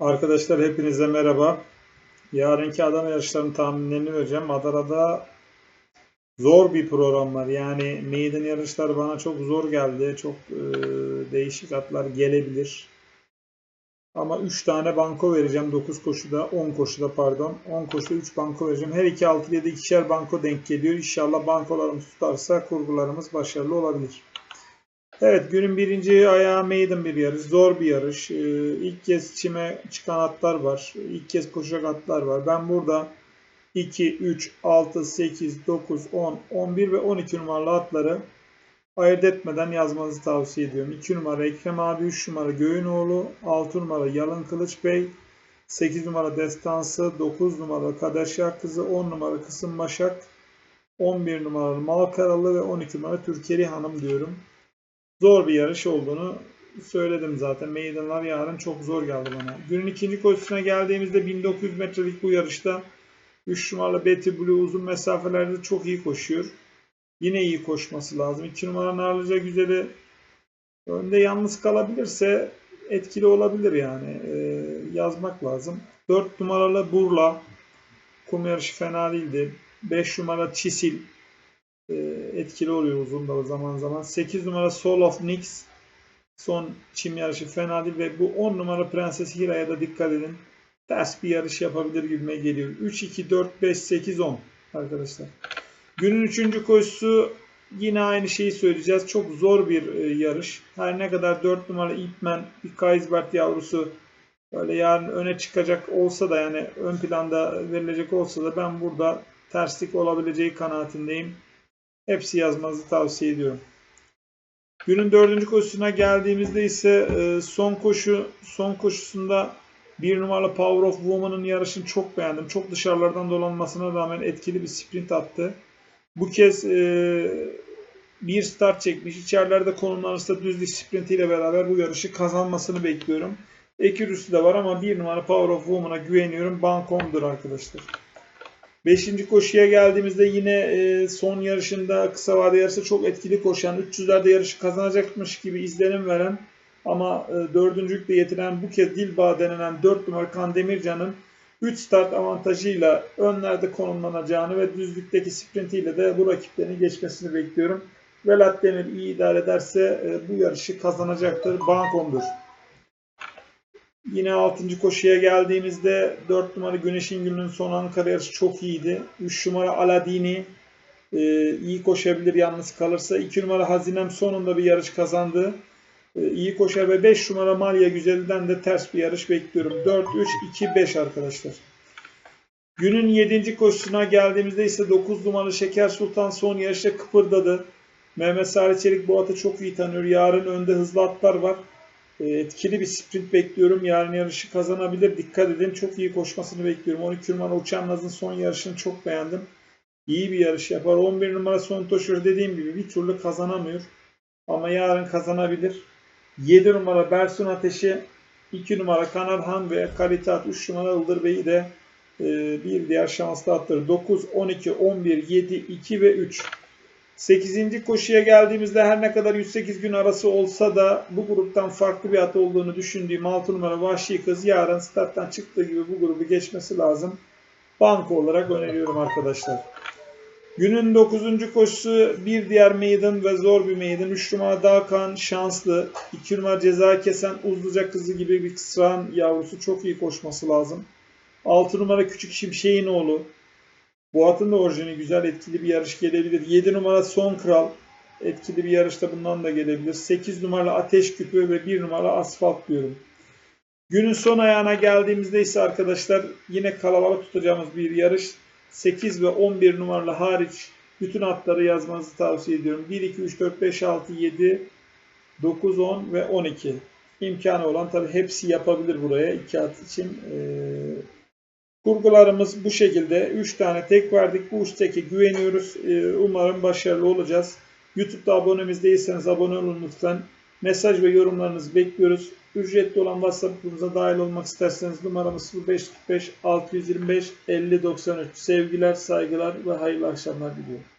Arkadaşlar hepinize merhaba. Yarınki Adana yarışlarının tahminlerini vereceğim. Adana'da zor bir program var. Yani maiden yarışlar bana çok zor geldi. Çok e, değişik atlar gelebilir. Ama 3 tane banko vereceğim. 9 koşuda, 10 koşuda pardon. 10 koşuda 3 banko vereceğim. Her iki 6 7 ikişer banko denk geliyor. İnşallah bankolarımız tutarsa kurgularımız başarılı olabilir. Evet günün birinci ayağı maiden bir yarış. Zor bir yarış. Ee, ilk kez çime çıkan atlar var. İlk kez koşacak atlar var. Ben burada 2, 3, 6, 8, 9, 10, 11 ve 12 numaralı atları ayırt etmeden yazmanızı tavsiye ediyorum. 2 numara Ekrem abi, 3 numara Göğünoğlu, 6 numara Yalın Kılıç Bey, 8 numara Destansı, 9 numara Kader Şah Kızı, 10 numara Kısım Başak, 11 numaralı Malkaralı ve 12 numara Türkeri Hanım diyorum zor bir yarış olduğunu söyledim zaten. Meydanlar yarın çok zor geldi bana. Günün ikinci koşusuna geldiğimizde 1900 metrelik bu yarışta 3 numaralı Betty Blue uzun mesafelerde çok iyi koşuyor. Yine iyi koşması lazım. 2 numara Narlıca Güzeli önde yalnız kalabilirse etkili olabilir yani. Ee, yazmak lazım. 4 numaralı Burla kum yarışı fena değildi. 5 numara Çisil etkili oluyor uzun da zaman zaman. 8 numara Soul of Nix son çim yarışı fena değil ve bu 10 numara Prenses Hira'ya da dikkat edin. Ters bir yarış yapabilir gibime geliyor. 3, 2, 4, 5, 8, 10 arkadaşlar. Günün 3. koşusu yine aynı şeyi söyleyeceğiz. Çok zor bir e, yarış. Her ne kadar 4 numara Ipman bir Kaisbert yavrusu böyle yarın öne çıkacak olsa da yani ön planda verilecek olsa da ben burada terslik olabileceği kanaatindeyim. Hepsi yazmanızı tavsiye ediyorum. Günün dördüncü koşusuna geldiğimizde ise e, son koşu son koşusunda bir numaralı Power of Woman'ın yarışını çok beğendim. Çok dışarılardan dolanmasına rağmen etkili bir sprint attı. Bu kez e, bir start çekmiş. İçerilerde konumlanırsa düzlük sprintiyle beraber bu yarışı kazanmasını bekliyorum. Ekürüsü de var ama bir numara Power of Woman'a güveniyorum. Bankom'dur arkadaşlar. Beşinci koşuya geldiğimizde yine e, son yarışında kısa vade yarışı çok etkili koşan, 300'lerde yarışı kazanacakmış gibi izlenim veren ama e, dördüncülükle yetiren bu kez Dilba denilen 4 numara Kan Demircan'ın 3 start avantajıyla önlerde konumlanacağını ve düzlükteki sprintiyle de bu rakiplerini geçmesini bekliyorum. Velat Demir iyi idare ederse e, bu yarışı kazanacaktır. Bankom'dur. Yine 6. koşuya geldiğimizde 4 numara Güneşin Gülü'nün son Ankara yarışı çok iyiydi. 3 numara Aladini e, iyi koşabilir yalnız kalırsa. 2 numara Hazinem sonunda bir yarış kazandı. E, iyi koşar ve 5 numara Malya Güzel'den de ters bir yarış bekliyorum. 4, 3, 2, 5 arkadaşlar. Günün 7. koşusuna geldiğimizde ise 9 numaralı Şeker Sultan son yarışta kıpırdadı. Mehmet Salih Çelik bu atı çok iyi tanıyor. Yarın önde hızlı atlar var. E, etkili bir sprint bekliyorum. Yarın yarışı kazanabilir. Dikkat edin. Çok iyi koşmasını bekliyorum. 12 numara Uçan Naz'ın son yarışını çok beğendim. İyi bir yarış yapar. 11 numara Son Toşur dediğim gibi bir türlü kazanamıyor. Ama yarın kazanabilir. 7 numara Bersun Ateşi, 2 numara Kanarhan ve Kalitat 3 numara Ildır Bey'i de e, bir diğer şanslı attır. 9, 12, 11, 7, 2 ve 3. 8. koşuya geldiğimizde her ne kadar 108 gün arası olsa da bu gruptan farklı bir at olduğunu düşündüğüm 6 numara Vahşi Kız yarın starttan çıktığı gibi bu grubu geçmesi lazım. Banko olarak öneriyorum arkadaşlar. Günün 9. koşusu bir diğer maiden ve zor bir maiden. 3 numara Dakan şanslı. 2 numara ceza kesen Uzluca kızı gibi bir kısran yavrusu çok iyi koşması lazım. 6 numara Küçük Şimşek'in oğlu. Bu atın da orijini güzel etkili bir yarış gelebilir. 7 numara Son Kral etkili bir yarışta bundan da gelebilir. 8 numara Ateş Küpü ve 1 numara Asfalt diyorum. Günün son ayağına geldiğimizde ise arkadaşlar yine kalabalık tutacağımız bir yarış. 8 ve 11 numaralı hariç bütün atları yazmanızı tavsiye ediyorum. 1, 2, 3, 4, 5, 6, 7, 9, 10 ve 12. İmkanı olan tabi hepsi yapabilir buraya. iki at için ee, Kurgularımız bu şekilde. 3 tane tek verdik. Bu 3 teke güveniyoruz. Ee, umarım başarılı olacağız. YouTube'da abonemiz değilseniz abone olun lütfen. Mesaj ve yorumlarınızı bekliyoruz. Ücretli olan WhatsApp grubumuza dahil olmak isterseniz numaramız 0545 625 50 93. Sevgiler, saygılar ve hayırlı akşamlar diliyorum.